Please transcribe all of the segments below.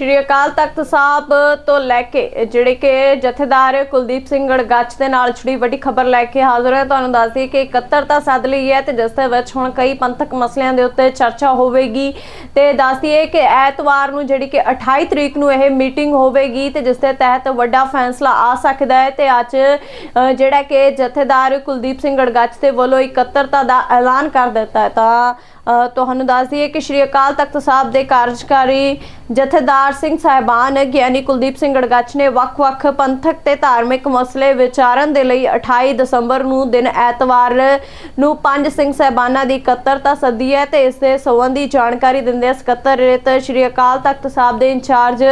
ਸ਼੍ਰੀ ਅਕਾਲ ਤਖਤ ਸਾਹਿਬ ਤੋਂ ਲੈ ਕੇ, ਜਿਹੜੇ ਕਿ ਜਥੇਦਾਰ ਕੁਲਦੀਪ ਸਿੰਘ ਗੜਗੱਚ ਦੇ ਨਾਲ ਛੁੜੀ ਵੱਡੀ ਖਬਰ ਲੈ ਕੇ ਹਾਜ਼ਰ ਹੈ ਤੁਹਾਨੂੰ ਦੱਸ ਦਈਏ ਕਿ ਇਕੱਤਰਤਾ ਸੱਦ ਲਈ ਹੈ ਤੇ ਜਿਸ ਦੇ ਵਿੱਚ ਹੁਣ ਕਈ ਪੰਥਕ ਮਸਲਿਆਂ ਦੇ ਉੱਤੇ ਚਰਚਾ ਹੋਵੇਗੀ। ਤੇ ਦੱਸ ਦਈਏ ਕਿ ਐਤਵਾਰ ਨੂੰ ਜਿਹੜੀ ਕਿ 28 ਤਰੀਕ ਨੂੰ ਇਹ ਮੀਟਿੰਗ ਹੋਵੇਗੀ ਤੇ ਜਿਸ ਦੇ ਤਹਿਤ ਵੱਡਾ ਫੈਸਲਾ ਆ ਸਕਦਾ ਹੈ। ਤੇ ਅੱਜ ਜਿਹੜਾ ਕਿ ਜਥੇਦਾਰ ਕੁਲਦੀਪ ਸਿੰਘ ਗੜਗੱਚ ਦੇ ਵੱਲੋਂ ਇਕੱਤਰਤਾ ਦਾ ਐਲਾਨ ਕਰ ਦਿੱਤਾ ਹੈ। ਤਾਂ ਤੁਹਾਨੂੰ ਦੱਸ ਦਈਏ ਕਿ ਸ਼੍ਰੀ ਅਕਾਲ ਤਖਤ ਸਾਹਿਬ ਦੇ ਕਾਰਜਕਾਰੀ ਜਥੇਦਾਰ ਸਿੰਘ ਸਾਹਿਬਾਨ ਗਿਆਨੀ ਕੁਲਦੀਪ ਸਿੰਘ ਗੜਗੱਚ ਨੇ ਵੱਖ-ਵੱਖ ਪੰਥਕ ਤੇ ਧਾਰਮਿਕ ਮਸਲੇ ਵਿਚਾਰਨ ਦੇ ਲਈ 28 ਦਸੰਬਰ ਨੂੰ ਦਿਨ ਐਤਵਾਰ ਨੂੰ ਪੰਜ ਸਿੰਘ ਸਾਹਿਬਾਨਾਂ ਦੀ ਇਕੱਤਰਤਾ ਸੱਦੀ ਹੈ ਤੇ ਇਸ ਦੇ ਸੰਬੰਧੀ ਜਾਣਕਾਰੀ ਦਿੰਦੇ ਸਕੱਤਰੇਤ ਸ਼੍ਰੀ ਅਕਾਲ ਤਖਤ ਸਾਹਿਬ ਦੇ ਇੰਚਾਰਜ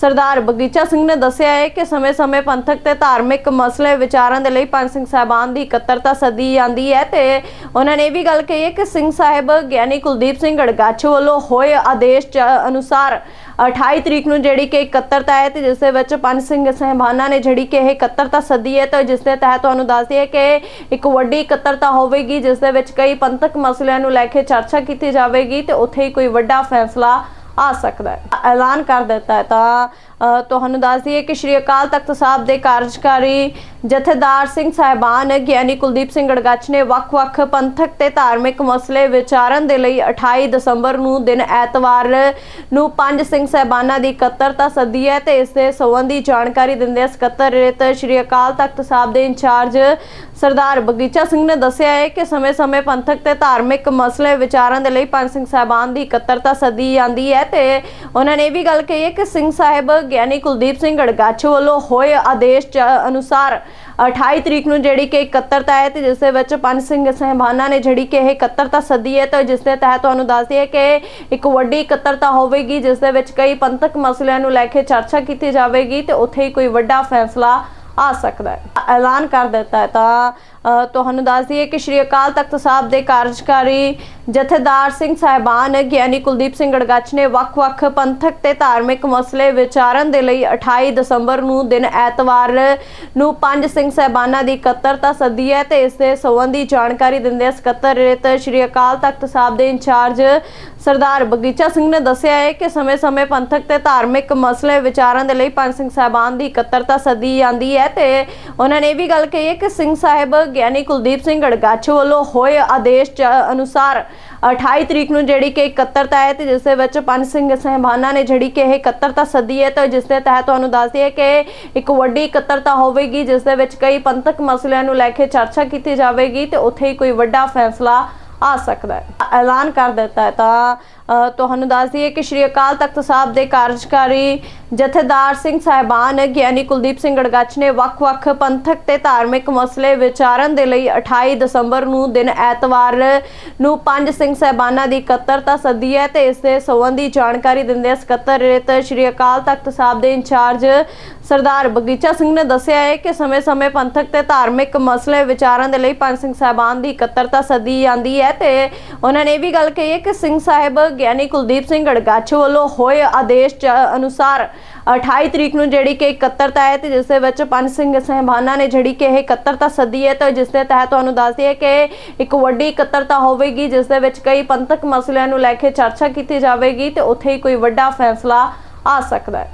ਸਰਦਾਰ ਬਗੀਚਾ ਸਿੰਘ ਨੇ ਦੱਸਿਆ ਹੈ ਕਿ ਸਮੇਂ-ਸਮੇਂ ਪੰਥਕ ਤੇ ਧਾਰਮਿਕ ਮਸਲੇ ਵਿਚਾਰਨ ਦੇ ਲਈ ਪੰਜ ਸਿੰਘ ਸਾਹਿਬਾਨ ਦੀ ਇਕੱਤਰਤਾ ਸੱਦੀ ਜਾਂਦੀ ਹੈ ਤੇ ਉਹਨਾਂ ਨੇ ਇਹ ਵੀ ਗੱਲ ਕਹੀ ਹੈ ਕਿ ਸਿੰਘ ਸਾਹਿਬ ਗਿਆਨੀ ਕੁਲਦੀਪ ਸਿੰਘ ਗੜਗੱਛ ਵੱਲੋਂ ਹੋਏ ਆਦੇਸ਼ ਅਨੁਸਾਰ 28 ਤਰੀਕ ਨੂੰ ਜਿਹੜੀ ਕਿ ਇਕੱਤਰਤਾ ਹੈ ਤੇ ਜਿਸ ਦੇ ਵਿੱਚ ਪੰਜ ਸਿੰਘ ਸਹਿਬਾਨਾਂ ਨੇ ਜਿਹੜੀ ਕਿ ਇਹ ਇਕੱਤਰਤਾ ਸੱਦੀ ਹੈ, ਤੇ ਜਿਸ ਦੇ ਤਹਿਤ ਤੁਹਾਨੂੰ ਦੱਸਦੀ ਹੈ ਕਿ ਇੱਕ ਵੱਡੀ ਇਕੱਤਰਤਾ ਹੋਵੇਗੀ, ਜਿਸ ਦੇ ਵਿੱਚ ਕਈ ਪੰਥਕ ਮਸਲਿਆਂ ਨੂੰ ਲੈ ਕੇ ਚਰਚਾ ਕੀਤੀ ਜਾਵੇਗੀ ਤੇ ਉੱਥੇ ਹੀ ਕੋਈ ਵੱਡਾ ਫੈਸਲਾ ਆ ਸਕਦਾ ਹੈ। ਐਲਾਨ ਕਰ ਦਿੱਤਾ ਹੈ। ਤਾਂ ਅ, ਤੁਹਾਨੂੰ ਦੱਸ ਦਈਏ ਕਿ ਸ਼੍ਰੀ ਅਕਾਲ ਤਖਤ ਸਾਹਿਬ ਦੇ ਕਾਰਜਕਾਰੀ ਜਥੇਦਾਰ ਸਿੰਘ ਸਾਹਿਬਾਨ ਗਿਆਨੀ ਕੁਲਦੀਪ ਸਿੰਘ ਗੜਗੱਚ ਨੇ ਵੱਖ-ਵੱਖ ਪੰਥਕ ਤੇ ਧਾਰਮਿਕ ਮਸਲੇ ਵਿਚਾਰਨ ਦੇ ਲਈ 28 ਦਸੰਬਰ ਨੂੰ ਦਿਨ ਐਤਵਾਰ ਨੂੰ ਪੰਜ ਸਿੰਘ ਸਾਹਿਬਾਨਾਂ ਦੀ ਇਕੱਤਰਤਾ ਸੱਦੀ ਹੈ ਤੇ ਇਸ ਦੇ ਸੰਬੰਧੀ ਜਾਣਕਾਰੀ ਦਿੰਦੇ ਸਕੱਤਰੇਤ ਸ਼੍ਰੀ ਅਕਾਲ ਤਖਤ ਸਾਹਿਬ ਦੇ ਇੰਚਾਰਜ ਸਰਦਾਰ ਬਗੀਚਾ ਸਿੰਘ ਨੇ ਦੱਸਿਆ ਹੈ ਕਿ ਸਮੇਂ-ਸਮੇਂ ਪੰਥਕ ਤੇ ਧਾਰਮਿਕ ਮਸਲੇ ਵਿਚਾਰਨ ਦੇ ਲਈ ਪੰਜ ਸਿੰਘ ਸਾਹਿਬਾਨ ਦੀ ਇਕੱਤਰਤਾ ਸੱਦੀ ਜਾਂਦੀ ਹੈ। ਤੇ ਉਹਨਾਂ ਨੇ ਇਹ ਵੀ ਗੱਲ ਕਹੀ ਹੈ ਕਿ ਸਿੰਘ ਸਾਹਿਬ ਗਿਆਨੀ ਕੁਲਦੀਪ ਸਿੰਘ ਗੜਗੱਛ ਵੱਲੋਂ ਹੋਏ ਆਦੇਸ਼ ਅਨੁਸਾਰ 28 ਤਰੀਕ ਨੂੰ ਜਿਹੜੀ ਕਿ ਇਕੱਤਰਤਾ ਹੈ ਤੇ ਜਿਸ ਦੇ ਵਿੱਚ ਪੰਜ ਸਿੰਘ ਸਹਿਬਾਨਾਂ ਨੇ ਜਿਹੜੀ ਕਿ ਇਹ ਇਕੱਤਰਤਾ ਸੱਦੀ ਹੈ ਤੇ ਜਿਸ ਦੇ ਤਹਿਤ ਤੁਹਾਨੂੰ ਦੱਸਦੀ ਹੈ ਕਿ ਇੱਕ ਵੱਡੀ ਇਕੱਤਰਤਾ ਹੋਵੇਗੀ, ਜਿਸ ਦੇ ਵਿੱਚ ਕਈ ਪੰਥਕ ਮਸਲਿਆਂ ਨੂੰ ਲੈ ਕੇ ਚਰਚਾ ਕੀਤੀ ਜਾਵੇਗੀ ਤੇ ਉੱਥੇ ਹੀ ਕੋਈ ਵੱਡਾ ਫੈਸਲਾ ਆ ਸਕਦਾ ਹੈ। ਐਲਾਨ ਕਰ ਦਿੱਤਾ ਹੈ। ਤਾਂ ਤੁਹਾਨੂੰ ਦੱਸ ਦਈਏ ਕਿ ਸ਼੍ਰੀ ਅਕਾਲ ਤਖਤ ਸਾਹਿਬ ਦੇ ਕਾਰਜਕਾਰੀ ਜਥੇਦਾਰ ਸਿੰਘ ਸਾਹਿਬਾਨ ਗਿਆਨੀ ਕੁਲਦੀਪ ਸਿੰਘ ਗੜਗੱਚ ਨੇ ਵੱਖ-ਵੱਖ ਪੰਥਕ ਤੇ ਧਾਰਮਿਕ ਮਸਲੇ ਵਿਚਾਰਨ ਦੇ ਲਈ 28 ਦਸੰਬਰ ਨੂੰ ਦਿਨ ਐਤਵਾਰ ਨੂੰ ਪੰਜ ਸਿੰਘ ਸਾਹਿਬਾਨਾਂ ਦੀ ਇਕੱਤਰਤਾ ਸੱਦੀ ਹੈ ਤੇ ਇਸ ਦੇ ਸੰਬੰਧੀ ਜਾਣਕਾਰੀ ਦਿੰਦੇ ਸਕੱਤਰੇਤ ਸ਼੍ਰੀ ਅਕਾਲ ਤਖਤ ਸਾਹਿਬ ਦੇ ਇੰਚਾਰਜ ਸਰਦਾਰ ਬਗੀਚਾ ਸਿੰਘ ਨੇ ਦੱਸਿਆ ਹੈ ਕਿ ਸਮੇਂ-ਸਮੇਂ ਪੰਥਕ ਤੇ ਧਾਰਮਿਕ ਮਸਲੇ ਵਿਚਾਰਨ ਦੇ ਲਈ ਪੰਜ ਸਿੰਘ ਸਾਹਿਬਾਨ ਦੀ ਇਕੱਤਰਤਾ ਸੱਦੀ ਜਾਂਦੀ ਹੈ ਤੇ ਉਹਨਾਂ ਨੇ ਇਹ ਵੀ ਗੱਲ ਕਹੀ ਹੈ ਕਿ ਸਿੰਘ ਸਾਹਿਬ ਗਿਆਨੀ ਕੁਲਦੀਪ ਸਿੰਘ ਗੜਗਾਛ ਵੱਲੋਂ ਹੋਏ ਆਦੇਸ਼ ਅਨੁਸਾਰ 28 ਤਰੀਕ ਨੂੰ ਜਿਹੜੀ ਕਿ ਇਕੱਤਰਤਾ ਹੈ ਤੇ ਜਿਸ ਦੇ ਵਿੱਚ ਪੰਜ ਸਿੰਘ ਸਹਿਬਾਨਾਂ ਨੇ ਜਿਹੜੀ ਕਿ ਇਹ ਇਕੱਤਰਤਾ ਸੱਦੀ ਹੈ ਤੇ ਜਿਸ ਦੇ ਤਹਿਤ ਤੁਹਾਨੂੰ ਦੱਸਦੀ ਹੈ ਕਿ ਇੱਕ ਵੱਡੀ ਇਕੱਤਰਤਾ ਹੋਵੇਗੀ, ਜਿਸ ਦੇ ਵਿੱਚ ਕਈ ਪੰਥਕ ਮਸਲਿਆਂ ਨੂੰ ਲੈ ਕੇ ਚਰਚਾ ਕੀਤੀ ਜਾਵੇਗੀ ਤੇ ਉੱਥੇ ਹੀ ਕੋਈ ਵੱਡਾ ਫੈਸਲਾ ਆ ਸਕਦਾ ਹੈ। ਐਲਾਨ ਕਰ ਦਿੱਤਾ ਹੈ। ਤਾਂ ਤੁਹਾਨੂੰ ਦੱਸ ਦਈਏ ਕਿ ਸ਼੍ਰੀ ਅਕਾਲ ਤਖਤ ਸਾਹਿਬ ਦੇ ਕਾਰਜਕਾਰੀ ਜਥੇਦਾਰ ਸਿੰਘ ਸਾਹਿਬਾਨ ਗਿਆਨੀ ਕੁਲਦੀਪ ਸਿੰਘ ਗੜਗੱਚ ਨੇ ਵੱਖ-ਵੱਖ ਪੰਥਕ ਤੇ ਧਾਰਮਿਕ ਮਸਲੇ ਵਿਚਾਰਨ ਦੇ ਲਈ 28 ਦਸੰਬਰ ਨੂੰ ਦਿਨ ਐਤਵਾਰ ਨੂੰ ਪੰਜ ਸਿੰਘ ਸਾਹਿਬਾਨਾਂ ਦੀ ਇਕੱਤਰਤਾ ਸੱਦੀ ਹੈ ਤੇ ਇਸ ਦੇ ਸੰਬੰਧੀ ਜਾਣਕਾਰੀ ਦਿੰਦੇ ਸਕੱਤਰੇਤ ਸ਼੍ਰੀ ਅਕਾਲ ਤਖਤ ਸਾਹਿਬ ਦੇ ਇੰਚਾਰਜ ਸਰਦਾਰ ਬਗੀਚਾ ਸਿੰਘ ਨੇ ਦੱਸਿਆ ਹੈ ਕਿ ਸਮੇਂ-ਸਮੇਂ ਪੰਥਕ ਤੇ ਧਾਰਮਿਕ ਮਸਲੇ ਵਿਚਾਰਨ ਦੇ ਲਈ ਪੰਜ ਸਿੰਘ ਸਾਹਿਬਾਨ ਦੀ ਇਕੱਤਰਤਾ ਸੱਦੀ ਜਾਂਦੀ ਹੈ। ਤੇ ਉਹਨਾਂ ਨੇ ਇਹ ਵੀ ਗੱਲ ਕਹੀ ਹੈ ਕਿ ਸਿੰਘ ਸਾਹਿਬ, ਗਿਆਨੀ ਕੁਲਦੀਪ ਸਿੰਘ ਗੜਗੱਛ ਵੱਲੋਂ ਹੋਏ ਆਦੇਸ਼ ਅਨੁਸਾਰ 28 ਤਰੀਕ ਨੂੰ ਜਿਹੜੀ ਕਿ ਇਕੱਤਰਤਾ ਹੈ ਤੇ ਜਿਸ ਦੇ ਵਿੱਚ ਪੰਜ ਸਿੰਘ ਸਹਿਬਾਨਾਂ ਨੇ ਜਿਹੜੀ ਕਿ ਇਹ ਇਕੱਤਰਤਾ ਸੱਦੀ ਹੈ ਤੇ ਜਿਸ ਦੇ ਤਹਿਤ ਤੁਹਾਨੂੰ ਦੱਸਦੀ ਹੈ ਕਿ ਇੱਕ ਵੱਡੀ ਇਕੱਤਰਤਾ ਹੋਵੇਗੀ, ਜਿਸ ਦੇ ਵਿੱਚ ਕਈ ਪੰਥਕ ਮਸਲਿਆਂ ਨੂੰ ਲੈ ਕੇ ਚਰਚਾ ਕੀਤੀ ਜਾਵੇਗੀ ਤੇ ਉੱਥੇ ਹੀ ਕੋਈ ਵੱਡਾ ਫੈਸਲਾ ਆ ਸਕਦਾ ਹੈ।